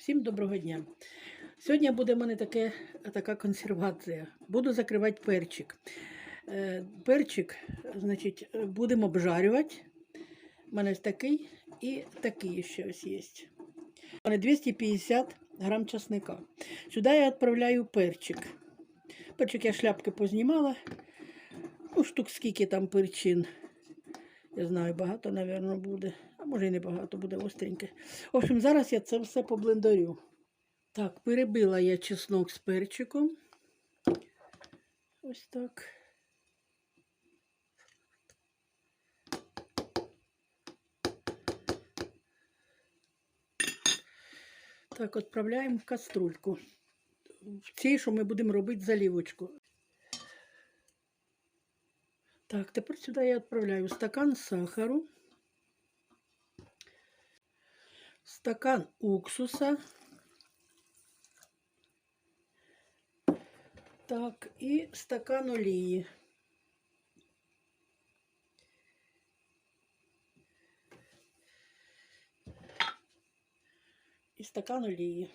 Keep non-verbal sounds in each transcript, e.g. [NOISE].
Всім доброго дня. Сьогодні буде в мене таке, така консервація. Буду закривати перчик. Е, Перчик, значить, будемо обжарювати. У мене такий і такий ще ось є. У мене 250 грам часника. Сюди я відправляю перчик. Перчик я шляпки познімала. Ну, штук скільки там перчин. Я знаю, багато, мабуть, буде. А може і не багато, буде остреньке. В общем, зараз я це все поблендерю. Так, перебила я чеснок з перчиком. Ось так. Так, відправляємо в каструльку. В цій, що ми будемо робити залівочку. Так, тепер сюди я відправляю стакан сахару, стакан уксуса. Так, і стакан олії. І стакан олії.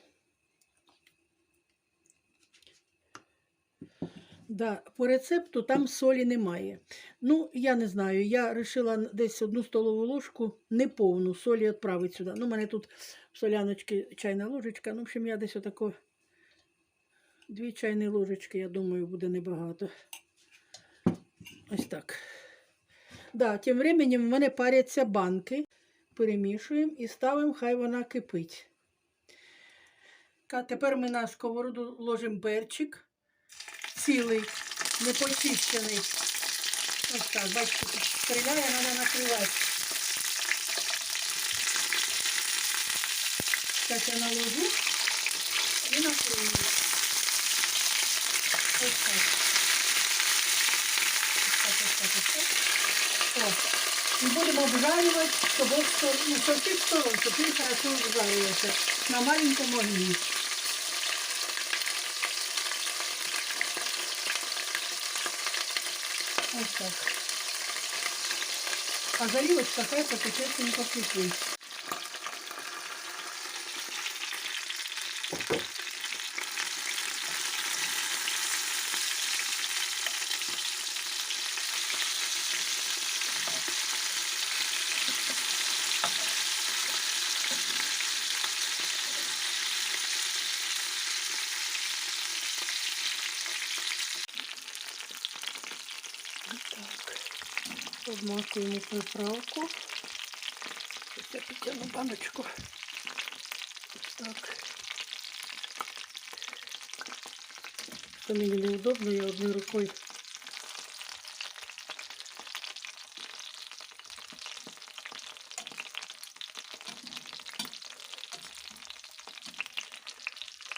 Да, по рецепту там солі немає. Ну, я не знаю. Я вирішила десь одну столову ложку неповну солі відправити сюди. Ну, у мене тут в соляночці чайна ложечка. Ну, в общем, я десь отако дві чайні ложечки, я думаю, буде небагато. Ось так. Да, тим временем в мене паряться банки. Перемішуємо і ставимо, хай вона кипить. А тепер ми на сковороду ложимо перчик цілий, не почищений. Ось так, бачите, стріляє, треба накривати. Так я наложу і накрию. Ось так. Ось так, ось так, так. І будемо обжарювати з обох сторон, ну, з щоб він хорошо обжарювався на маленькому огні. Ось так. А заливочка хай не кипить. Так. Обмакуємо приправку. Ось Я підтягну баночку. Ось так. Це мені неудобно, я одною рукою.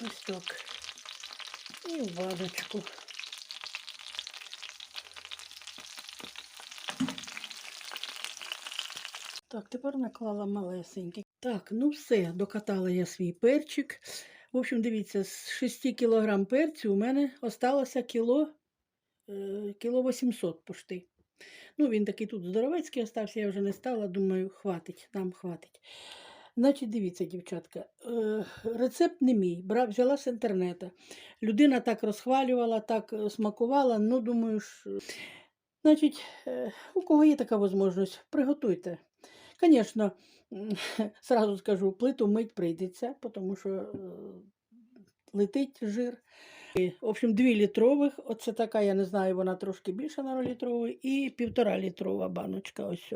Ось так. І в баночку. Так, тепер наклала малесенький. Так, ну все, докатала я свій перчик. В общем, дивіться, з 6 кг перцю у мене осталося кіло, е, кіло 800 пошти. Ну, він такий тут здоровецький остався, я вже не стала, думаю, хватить, нам хватить. Значить, дивіться, дівчатка, е, рецепт не мій, брав, взяла з інтернету. Людина так розхвалювала, так е, смакувала, ну, думаю, ж, значить, е, у кого є така можливість, приготуйте. Звісно, [LAUGHS] сразу скажу, плиту мить прийдеться, тому що е, летить жир. В общем, 2 літрових, оце така, я не знаю, вона трошки більша на літрової, і півтора літрова баночка. ось.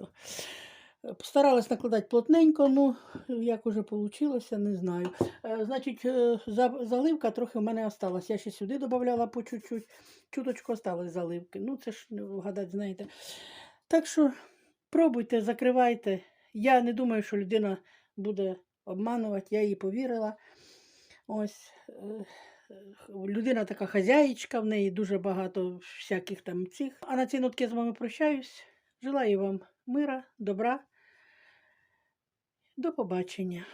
Е, Постаралась накладати плотненько, ну, як уже вийшло, не знаю. Е, Значить, заливка трохи в мене осталась. Я ще сюди додавала по чуть-чуть. Чуточку осталось заливки. Ну, це ж не вгадати, знаєте. Так що пробуйте, закривайте. Я не думаю, що людина буде обманувати, я їй повірила. Ось е, людина така хазяїчка, в неї дуже багато всяких там цих. А на цій нотки я з вами прощаюсь. Желаю вам мира, добра. До побачення.